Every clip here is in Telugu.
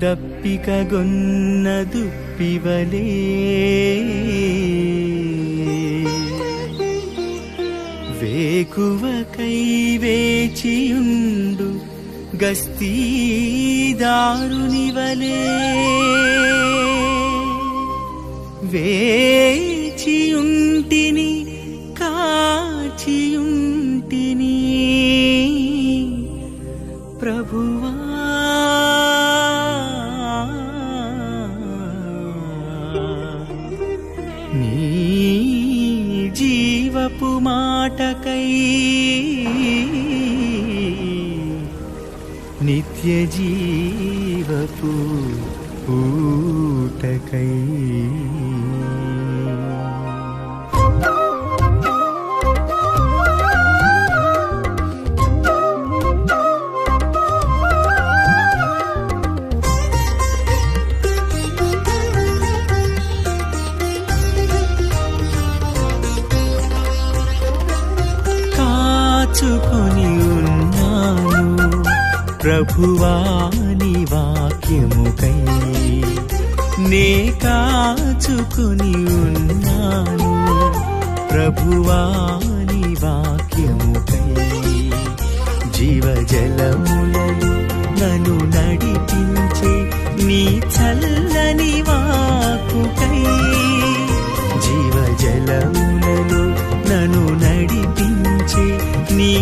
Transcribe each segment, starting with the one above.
దప్పికగొన్న వేకువకై వేచియుండు గస్తీదారునివలే వేచియుండు నిత్య జీవపు ఊటకై కాచుకొని ప్రభువాని వాక్యముకై నే కాచుకుని ఉన్నాను. ప్రభువాని వాక్యముకై జీవజలములను నను నడిపించే నీ చల్లని వాకుకై జీవజలములను నను నడిపించే నీ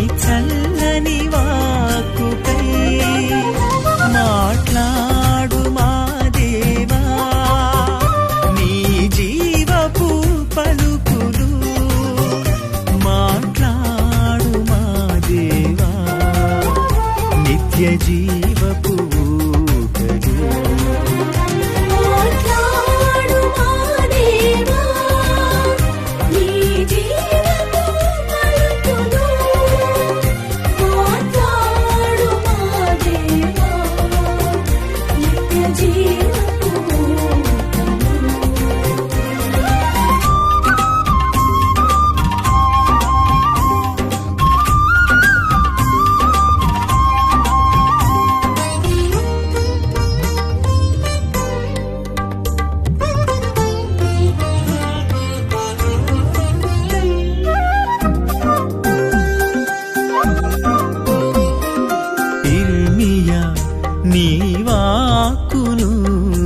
నీ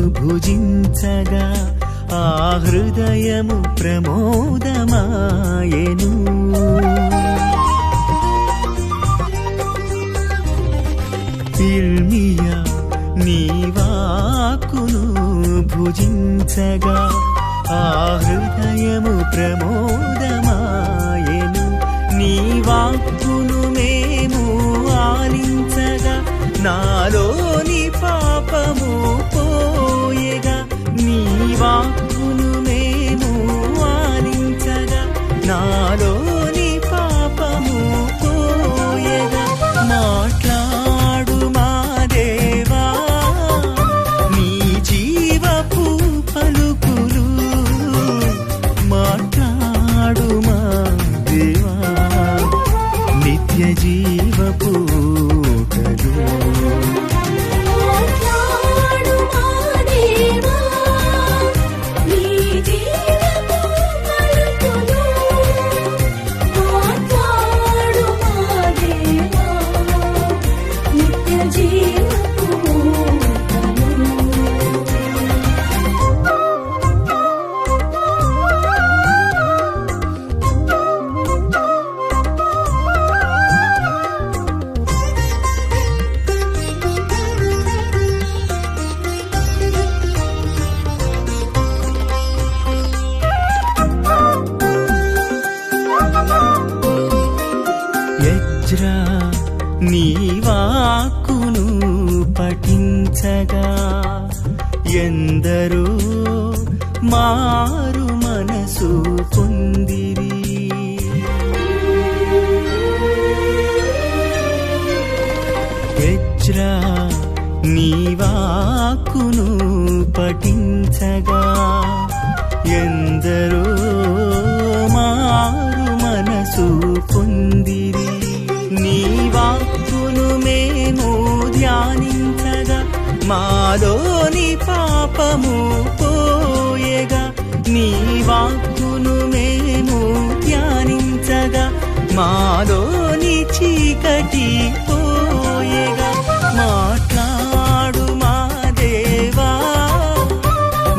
భుజించగా ఆ హృదయము ప్రమోదమాయను. ఇర్మియా నీ వాక్కును భుజించగా ఆ హృదయము ప్రమోదమాయను. నీ నిత్య జీవపు పఠించగా ఎందరూ మారు మనసు పొందిరి. యజ్రా నీవాకును పఠించగా ఎందరూ మాలోని పాపము పోయేగా నీ వాక్కును మేము ధ్యానించగా మాలోని చీకటి పోయేగా మాట్లాడు మా దేవా.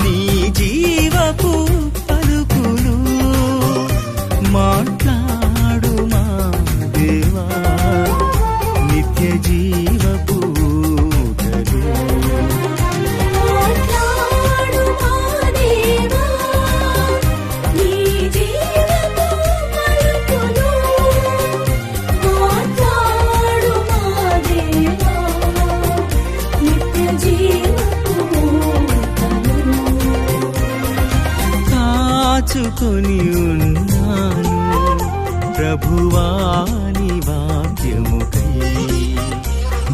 నీ జీవపు పలుకులు మాట్లాడు మా దేవా. నిత్య జీవపు కొని ఉన్నాను. ప్రభువాని వాక్యముకై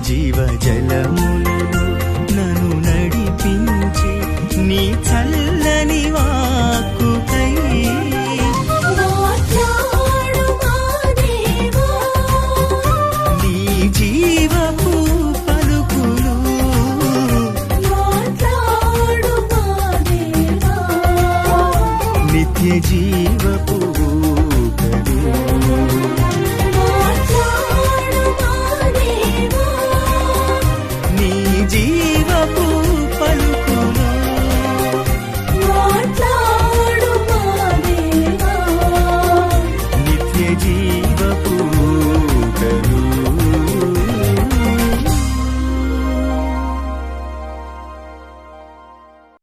జీవజలములలో నన్ను నడిపించే నీ మాట్లాడు